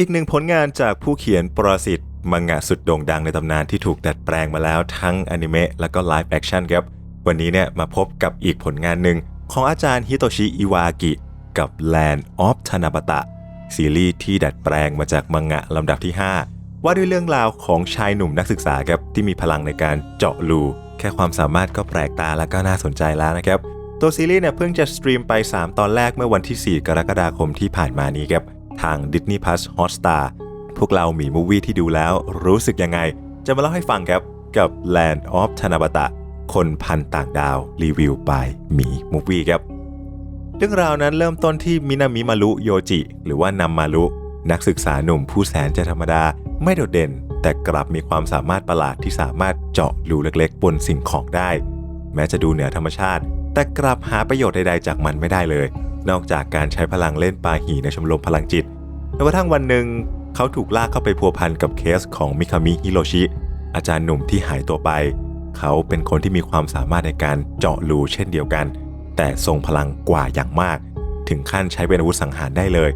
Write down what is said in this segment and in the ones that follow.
อีกหนึ่งผลงานจากผู้เขียนปรสิตมังงะสุดโด่งดังในตำนานที่ถูกดัดแปลงมาแล้วทั้งอนิเมะและก็ไลฟ์แอคชั่นครับ วันนี้เนี่ยมาพบกับอีกผลงานหนึ่งของอาจารย์ฮิโตชิอิวากิ กับ Land of Tanabata ซีรีส์ที่ดัดแปลงมาจากมังงะลำดับที่ 5 ว่าด้วยเรื่องราวของชายหนุ่มนักศึกษาครับที่มีพลังในการเจาะรูแค่ความสามารถก็แปลกตาและก็น่าสนใจแล้วนะครับตัวซีรีส์เนี่ยเพิ่งจะสตรีมไป 3 ตอนแรกเมื่อวันที่ 4 กรกฎาคมที่ผ่านมานี้ครับ ทาง Disney Plus Hotstar พวกเราหมีมูวี่ที่ดูแล้วรู้สึกยังไง จะมาเล่าให้ฟังครับกับ Land of Tanabata คนพันต่างดาวรีวิวไปหมีมูวี่ครับ เรื่องราวนั้นเริ่มต้นที่มินามิมารุโยจิ หรือว่านัมมารุนักศึกษาหนุ่มผู้แสนจะธรรมดาไม่โดดเด่น แต่กลับมีความสามารถประหลาดที่สามารถเจาะรูเล็กๆ บนสิ่งของได้ แม้จะดูเหนือธรรมชาติ แต่กลับหาประโยชน์ใดๆจากมันไม่ได้เลย นอกจากการใช้พลังเล่นปาหีในชมรมพลังจิตจนกระทั่งวันหนึ่งเขาถูกลากเข้าไปพัวพันกับเคสของมิคามิฮิโรชิ อาจารย์หนุ่มที่หายตัวไป เขาเป็นคนที่มีความสามารถในการเจาะรูเช่นเดียวกัน แต่ทรงพลังกว่าอย่างมาก ถึงขั้นใช้เป็นอาวุธสังหารได้เลย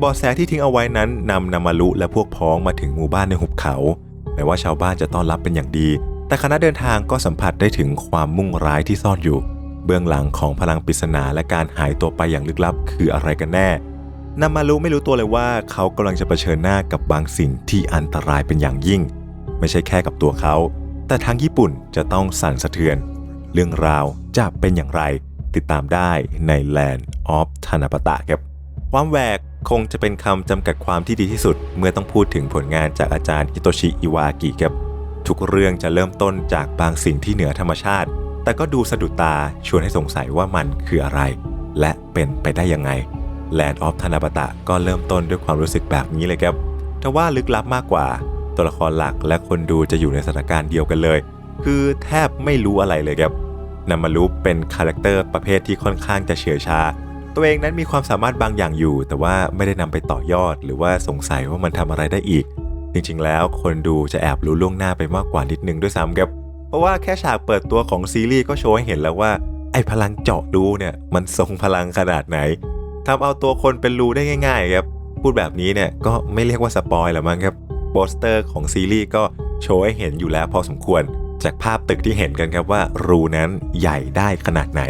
บาะแสที่ทิ้งเอาไว้นั้นนำนามารุและพวกพ้องมาถึงหมู่บ้านในหุบเขา แม้ว่าชาวบ้านจะต้อนรับเป็นอย่างดี แต่คณะเดินทางก็สัมผัสได้ถึงความมุ่งร้ายที่ซ่อนอยู่ เบื้องหลังของพลังปริศนาและการหายตัวไปอย่างลึกลับ คืออะไรกันแน่นามารุไม่รู้ตัวเลยว่าเขากำลังจะเผชิญหน้ากับบางสิ่งที่อันตรายเป็นอย่างยิ่ง ไม่ใช่แค่กับตัวเขา แต่ทั้งญี่ปุ่นจะต้องสั่นสะเทือน เรื่องราวจะเป็นอย่างไร ติดตามได้ใน Land of Tanabata ครับ ความแหวกคงจะเป็นคำจำกัดความที่ดีที่สุด เมื่อต้องพูดถึงผลงานจากอาจารย์ฮิโตชิอิวากิครับทุกเรื่องจะเริ่มต้นจากบางสิ่งที่เหนือธรรมชาติ แต่ก็ดูสะดุดตาชวนให้สงสัยว่ามันคืออะไร และเป็นไปได้ยังไง Land of Tanabata ก็เริ่มต้นด้วยความรู้สึกแบบนี้เลยครับแต่ว่าลึกลับมากกว่า ตัวละครหลักและคนดูจะอยู่ในสถานการณ์เดียวกันเลย คือแทบไม่รู้อะไรเลยครับนามารุเป็นคาแรคเตอร์ประเภทที่ค่อนข้างจะเฉื่อยชา ตัวเองนั้นมีความสามารถบางอย่างอยู่ แต่ว่าไม่ได้นำไปต่อยอด หรือว่าสงสัยว่ามันทำอะไรได้อีก จริงๆ แล้วคนดูจะแอบรู้ล่วงหน้าไปมากกว่านิดนึงด้วยซ้ำครับ เพราะว่าแค่ฉากเปิดตัวของซีรีส์ก็โชว์ให้เห็นแล้วว่า ไอ้พลังเจาะรูเนี่ยมันทรงพลังขนาดไหนทำเอาตัวคนเป็นรูได้ง่ายๆครับ พูดแบบนี้เนี่ยก็ไม่เรียกว่าสปอยหรอกมั้งครับโปสเตอร์ของซีรีส์ก็โชว์ให้เห็นอยู่แล้วพอสมควร จากภาพตึกที่เห็นกันครับว่ารูนั้นใหญ่ได้ขนาดไหน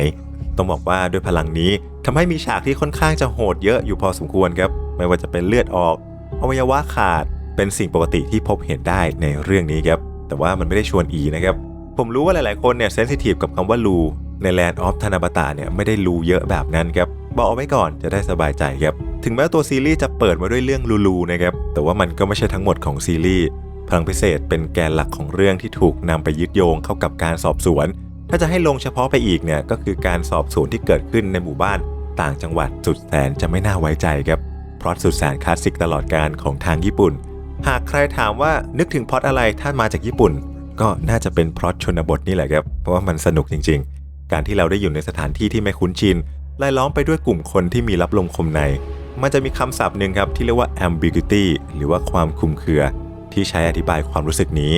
ต้องบอกว่าด้วยพลังนี้ทำให้มีฉากที่ค่อนข้างจะโหดเยอะอยู่พอสมควรครับ ไม่ว่าจะเป็นเลือดออกอวัยวะขาดเป็นสิ่งปกติที่พบเห็นได้ในเรื่องนี้ครับ แต่ว่ามันไม่ได้ชวนอีนะครับ ผมรู้ว่าหลายๆ คนเนี่ยเซนซิทีฟกับคำว่ารูใน Land of Tanabata เนี่ยไม่ได้รูเยอะแบบนั้นครับบอกเอาไว้ก่อนจะได้สบายใจครับ ถึงแม้ตัวซีรีส์จะเปิดมาด้วยเรื่องลูๆนะครับแต่ว่ามันก็ไม่ใช่ทั้งหมดของซีรีส์พลังพิเศษเป็นแกนหลักของเรื่องที่ถูกนำไปยึดโยงเข้ากับการสอบสวน ถ้าจะให้ลงเฉพาะไปอีกเนี่ยก็คือการสอบสวนที่เกิดขึ้นในหมู่บ้าน ต่างจังหวัดสุดแสนจะไม่น่าไว้ใจครับพล็อตสุดแสนคลาสสิกตลอดการของทางญี่ปุ่น หากใครถามว่านึกถึงพล็อตอะไรถ้ามาจากญี่ปุ่น ก็น่าจะเป็นเพล็อตชนบทนี่แหละครับ เพราะว่ามันสนุกจริง ๆ การที่เราได้อยู่ในสถานที่ที่ไม่คุ้นชินรายล้อมไปด้วยกลุ่มคนที่มีรับลมคมใน มันจะมีคำศัพท์หนึ่งครับที่เรียกว่า ambiguity หรือว่าความคลุมเครือ ที่ใช้อธิบายความรู้สึกนี้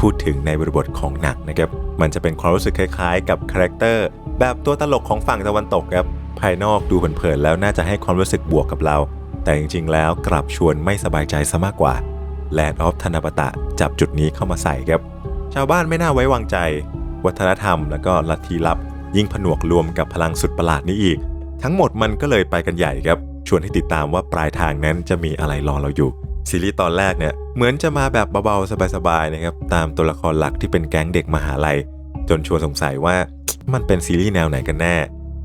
พูดถึงในบริบทของหนังนะครับ มันจะเป็นความรู้สึกคล้ายๆ กับคาแรคเตอร์แบบตัวตลกของฝั่งตะวันตกครับ ภายนอกดูเผินๆแล้วน่าจะให้ความรู้สึกบวกกับเรา แต่จริงๆ แล้วกลับชวนไม่สบายใจซะมากกว่า Land of Tanabata จับจุดนี้เข้ามาใส่ครับ ชาวบ้านไม่น่าไว้วางใจ วัฒนธรรมแล้วก็ลัทธิลับ ยิ่งผนวกรวมกับพลังสุดประหลาดนี้อีก ทั้งหมดมันก็เลยไปกันใหญ่ครับ ชวนให้ติดตามว่าปลายทางนั้นจะมีอะไรรอเราอยู่ ซีรีส์ตอนแรกเนี่ยเหมือนจะมาแบบเบาๆ สบายๆนะครับตามตัวละครหลักที่เป็นแก๊งเด็กมหาลัย จนชวนสงสัยว่ามันเป็นซีรีส์แนวไหนกันแน่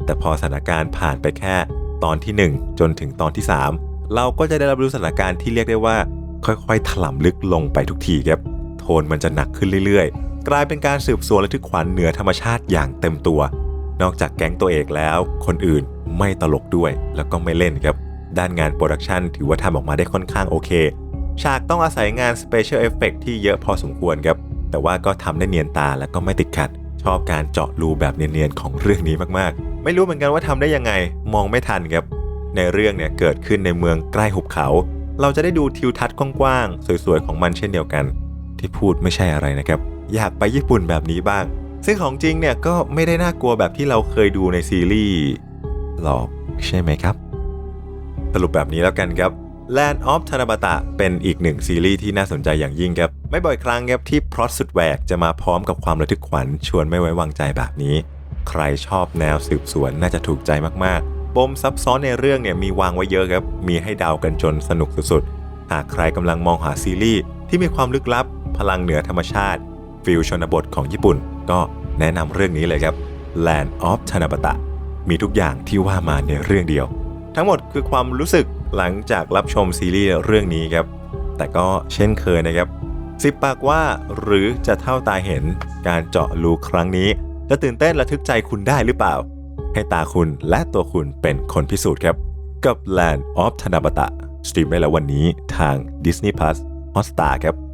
แต่พอสถานการณ์ผ่านไปแค่ ตอนที่ 1 จนถึงตอนที่ 3 เราก็จะได้รับรู้สถานการณ์ที่เรียกได้ว่า ค่อยๆถล่ำลึกลงไปทุกทีครับ นมันจะหนักขึ้นเรื่อยๆ กลายเป็นการสืบสวนระทึกขวัญเหนือธรรมชาติอย่างเต็มตัว นอกจากแก๊งตัวเอกแล้ว คนอื่นไม่ตลกด้วย แล้วก็ไม่เล่นครับ ด้านงานโปรดักชันถือว่าทำออกมาได้ค่อนข้างโอเค ฉากต้องอาศัยงาน Special Effect ที่เยอะพอสมควรครับ แต่ว่าก็ทำได้เนียนตาและก็ไม่ติดขัด ชอบการเจาะรูแบบเนียนๆของเรื่องนี้มากๆ ไม่รู้เหมือนกันว่าทำได้ยังไง มองไม่ทันครับ ในเรื่องเนี่ยเกิดขึ้นในเมืองใกล้หุบเขาเราจะได้ดูทิวทัศน์กว้างๆ สวยๆ ของมันเช่นเดียวกัน ที่พูดไม่ใช่อะไรนะครับ อยากไปญี่ปุ่นแบบนี้บ้าง ซึ่งของจริงเนี่ยก็ไม่ได้น่ากลัวแบบที่เราเคยดูในซีรีส์หรอกใช่ไหมครับ สรุปแบบนี้แล้วกันครับ Land of t a n a b a t a เป็นอีกหนึ่งซีรีส์ที่น่าสนใจอย่างยิ่งครับ ไม่บ่อยครั้งครับที่พล็อตสุดแหวกจะมาพร้อมกับความระทึกขวัญชวนไม่ไว้วางใจแบบนี้ ใครชอบแนวสืบสวนน่าจะถูกใจมากๆ ปมซับซ้อนในเรื่องเนี่ยมีวางไว้เยอะครับ มีให้เดากันจนสนุกสุดๆ หากใครกำลังมองหาซีรีส์ที่มีความลึกลับ พลังเหนือธรรมชาติ ฟิลชนบทของญี่ปุ่น ก็แนะนำเรื่องนี้เลยครับ Land of t a n a b a t a มีทุกอย่างที่ว่ามาในเรื่องเดียว ทั้งหมดคือความรู้สึกหลังจากรับชมซีรีส์เรื่องนี้ครับ แต่ก็เช่นเคยนะครับสิบปากว่าหรือจะเท่าตาเห็นการเจาะรูครั้งนี้ จะตื่นเต้นระทึกใจคุณได้หรือเปล่า ให้ตาคุณและตัวคุณเป็นคนพิสูจน์ครับ กับ Land of t a n a b a t a สตรีมได้แล้ววันนี้ทาง Disney Plus Hotstar ครับ